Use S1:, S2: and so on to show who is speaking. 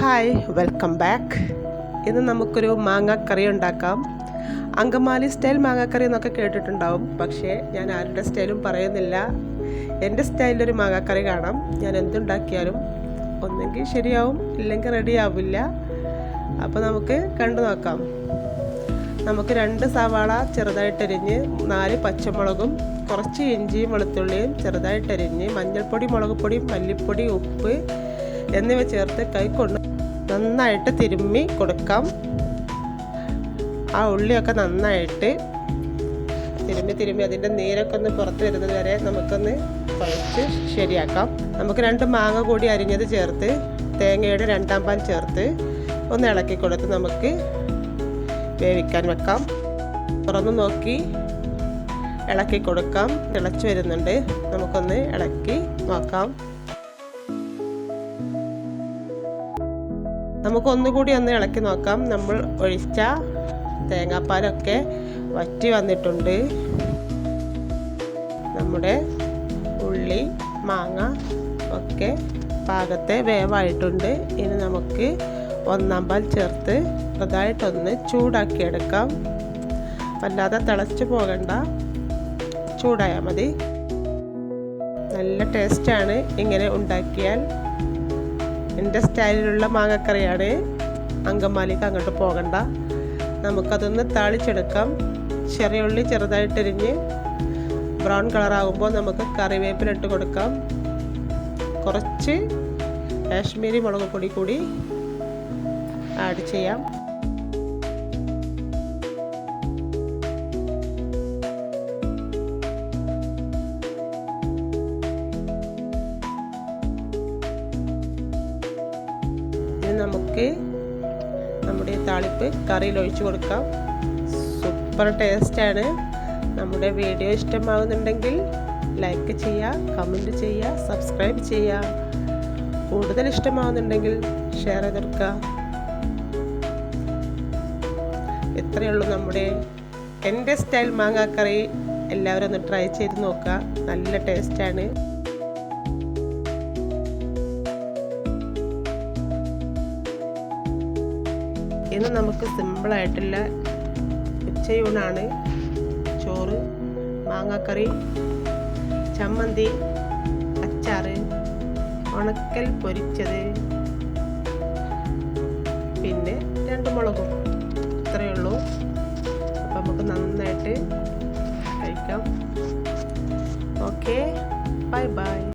S1: Hi welcome back. ഇന്ന് നമുക്കൊരു മാങ്ങാക്കറി ഉണ്ടാക്കാം. അങ്കമാലി സ്റ്റൈൽ മാങ്ങാക്കറി എന്നൊക്കെ കേട്ടിട്ടുണ്ടാവും പക്ഷേ ഞാൻ ആരുടെ സ്റ്റൈലും പറയുന്നില്ല. എന്റെ സ്റ്റൈലിലൊരു മാങ്ങാക്കറി കാണാം. ഞാൻ എന്തുണ്ടാക്കിയാലും ഒന്നെങ്കിൽ ശരിയാവും ഇല്ലെങ്കിൽ റെഡി ആവില്ല. അപ്പോൾ നമുക്ക് കണ്ടു നോക്കാം. നമുക്ക് രണ്ട് സവാള ചെറുതായിട്ടരിഞ്ഞ് നാല് പച്ചമുളകും കുറച്ച് ഇഞ്ചിയും വെളുത്തുള്ളിയും ചെറുതായിട്ടരിഞ്ഞ് മഞ്ഞൾപ്പൊടി മുളക് പൊടി മല്ലിപ്പൊടി ഉപ്പ് എന്നിവ ചേർത്ത് കൈക്കൊണ്ട് നന്നായിട്ട് തിരുമ്മി കൊടുക്കാം. ആ ഉള്ളിയൊക്കെ നന്നായിട്ട് തിരുമ്മി തിരുമ്മി അതിന്റെ നീരൊക്കെ ഒന്ന് പുറത്ത് വരുന്നത് വരെ നമുക്കൊന്ന് കുഴച്ച് ശരിയാക്കാം. നമുക്ക് രണ്ട് മാങ്ങ കൂടി അരിഞ്ഞത് ചേർത്ത് തേങ്ങയുടെ രണ്ടാം പാൽ ചേർത്ത് ഒന്ന് ഇളക്കി കൊടുത്ത് നമുക്ക് വേവിക്കാൻ വെക്കാം. തുറന്ന് നോക്കി ഇളക്കി കൊടുക്കാം. തിളച്ച് വരുന്നുണ്ട്. നമുക്കൊന്ന് ഇളക്കി നോക്കാം. നമുക്കൊന്നുകൂടി ഒന്ന് ഇളക്കി നോക്കാം. നമ്മൾ ഒഴിച്ച തേങ്ങാപ്പാലൊക്കെ വറ്റി വന്നിട്ടുണ്ട്. നമ്മുടെ ഉള്ളി മാങ്ങ ഒക്കെ പാകത്തെ വേവായിട്ടുണ്ട്. ഇനി നമുക്ക് ഒന്നാം പാൽ ചേർത്ത് ചെറുതായിട്ടൊന്ന് ചൂടാക്കിയെടുക്കാം. വല്ലാതെ തിളച്ച് പോകണ്ട. ചൂടായാൽ മതി. നല്ല ടേസ്റ്റാണ് ഇങ്ങനെ ഉണ്ടാക്കിയാൽ. എന്റെ സ്റ്റൈലിലുള്ള മാങ്ങക്കറിയാണ്. അങ്കമാലിക്ക് അങ്ങോട്ട് പോകണ്ട. നമുക്കതൊന്ന് താളിച്ചെടുക്കാം. ചെറിയ ഉള്ളി ചെറുതായിട്ടെരിഞ്ഞ് ബ്രൗൺ കളറാകുമ്പോൾ നമുക്ക് കറിവേപ്പില ഇട്ട് കൊടുക്കാം. കുറച്ച് കാശ്മീരി മുളക് പൊടി കൂടി ആഡ് ചെയ്യാം. നമുക്ക് നമ്മുടെ താളിപ്പ് കറിയിൽ ഒഴിച്ചു കൊടുക്കാം. സൂപ്പർ ടേസ്റ്റാണ്. നമ്മുടെ വീഡിയോ ഇഷ്ടമാകുന്നുണ്ടെങ്കിൽ ലൈക്ക് ചെയ്യുക കമന്റ് ചെയ്യുക സബ്സ്ക്രൈബ് ചെയ്യുക. കൂടുതൽ ഇഷ്ടമാകുന്നുണ്ടെങ്കിൽ ഷെയർ ചെയ്തെടുക്കുക ഇത്രയേ ഉള്ളൂ നമ്മുടെ എന്റെ സ്റ്റൈൽ മാങ്ങാക്കറി. എല്ലാവരും ഒന്ന് ട്രൈ ചെയ്ത് നോക്കുക. നല്ല ടേസ്റ്റാണ്. ഇന്ന് നമുക്ക് സിമ്പിളായിട്ടുള്ള ഉച്ചയൂണാണ് ചോറ് മാങ്ങാക്കറി ചമ്മന്തി അച്ചാർ ഉണക്കൽ പൊരിച്ചത് പിന്നെ രണ്ട് മുളകും. ഇത്രയേ ഉള്ളൂ. അപ്പം നമുക്ക് നന്നായിട്ട് കഴിക്കാം. ഓക്കെ. Bye bye.